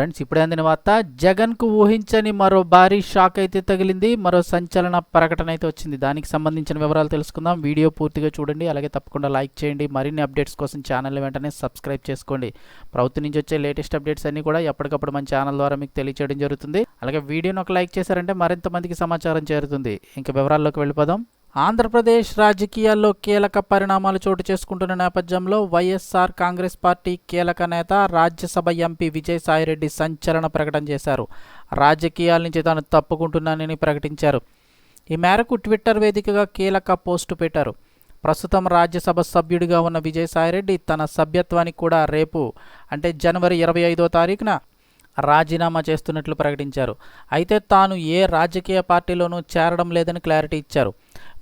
Friends ఇప్పుడే అందిన వార్త జగన్కు ఊహించని మరో భారీ షాక్ అయితే తగిలింది మరో సంచలన ప్రకటన అయితే వచ్చింది. దానికి సంబంధించిన వివరాలు తెలుసుకుందాం. వీడియో పూర్తిగా చూడండి అలాగే తప్పకుండా లైక్ చేయండి. మరిన్ని అప్డేట్స్ కోసం ఛానల్ వెంటనే సబ్స్క్రైబ్ చేసుకోండి. ప్రభుత్వం నుంచి వచ్చే లేటెస్ట్ అప్డేట్స్ అన్ని కూడా ఎప్పటికప్పుడు మన ఛానల్ ద్వారా మీకు తెలియచేయడం జరుగుతుంది. అలాగే వీడియోని ఒక లైక్ చేశారంటే మరింత మందికి సమాచారం చేరుతుంది. ఇంకా వివరాల్లోకి వెళ్ళిపోదాం. ఆంధ్రప్రదేశ్ రాజకీయాల్లో కీలక పరిణామాలు చోటు చేసుకుంటున్న నేపథ్యంలో వైఎస్ఆర్ కాంగ్రెస్ పార్టీ కీలక నేత రాజ్యసభ ఎంపీ విజయసాయిరెడ్డి సంచలన ప్రకటన చేశారు. రాజకీయాల నుంచి తాను తప్పుకుంటున్నానని ప్రకటించారు. ఈ మేరకు ట్విట్టర్ వేదికగా కీలక పోస్టు పెట్టారు. ప్రస్తుతం రాజ్యసభ సభ్యుడిగా ఉన్న విజయసాయిరెడ్డి తన సభ్యత్వానికి కూడా రేపు అంటే జనవరి ఇరవై ఐదో తారీఖున రాజీనామా చేస్తున్నట్లు ప్రకటించారు. అయితే తాను ఏ రాజకీయ పార్టీలోనూ చేరడం లేదని క్లారిటీ ఇచ్చారు.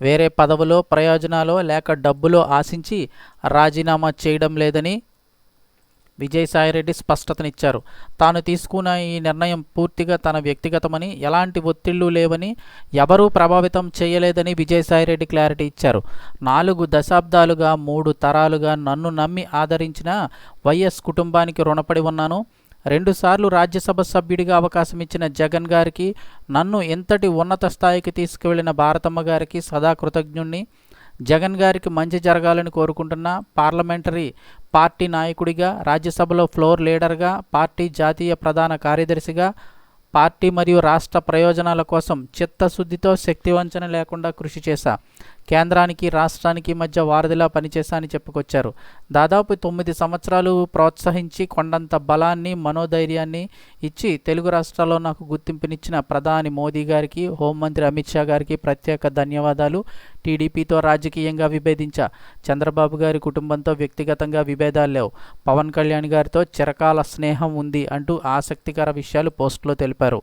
వేరే పదవులో ప్రయోజనాలో లేక డబ్బులో ఆశించి రాజీనామా చేయడం లేదని విజయసాయిరెడ్డి స్పష్టతనిచ్చారు. తాను తీసుకున్న ఈ నిర్ణయం పూర్తిగా తన వ్యక్తిగతమని ఎలాంటి ఒత్తిళ్ళు లేవని ఎవరూ ప్రభావితం చేయలేదని విజయసాయిరెడ్డి క్లారిటీ ఇచ్చారు. నాలుగు దశాబ్దాలుగా మూడు తరాలుగా నన్ను నమ్మి ఆదరించిన వైఎస్ కుటుంబానికి రుణపడి ఉన్నాను. రెండుసార్లు రాజ్యసభ సభ్యుడిగా అవకాశం ఇచ్చిన జగన్ గారికి నన్ను ఎంతటి ఉన్నత స్థాయికి తీసుకువెళ్ళిన భారతమ్మ గారికి సదా కృతజ్ఞుణ్ణి. జగన్ గారికి మంచి జరగాలని కోరుకుంటున్న. పార్లమెంటరీ పార్టీ నాయకుడిగా రాజ్యసభలో ఫ్లోర్ లీడర్గా పార్టీ జాతీయ ప్రధాన కార్యదర్శిగా పార్టీ మరియు రాష్ట్ర ప్రయోజనాల కోసం చిత్తశుద్ధితో శక్తివంచన లేకుండా కృషి చేశా. కేంద్రానికి రాష్ట్రానికి మధ్య వారధిలా పనిచేశా అని చెప్పుకొచ్చారు. దాదాపు తొమ్మిది సంవత్సరాలు ప్రోత్సహించి కొండంత బలాన్ని మనోధైర్యాన్ని ఇచ్చి తెలుగు రాష్ట్రాల్లో నాకు గుర్తింపునిచ్చిన ప్రధాని మోదీ గారికి హోంమంత్రి అమిత్ షా గారికి ప్రత్యేక ధన్యవాదాలు. టీడీపీతో రాజకీయంగా విభేదించా. చంద్రబాబు గారి కుటుంబంతో వ్యక్తిగతంగా విభేదాలు లేవు. పవన్ కళ్యాణ్ గారితో చిరకాల స్నేహం ఉంది అంటూ ఆసక్తికర విషయాలు పోస్టులో తెలిపారు.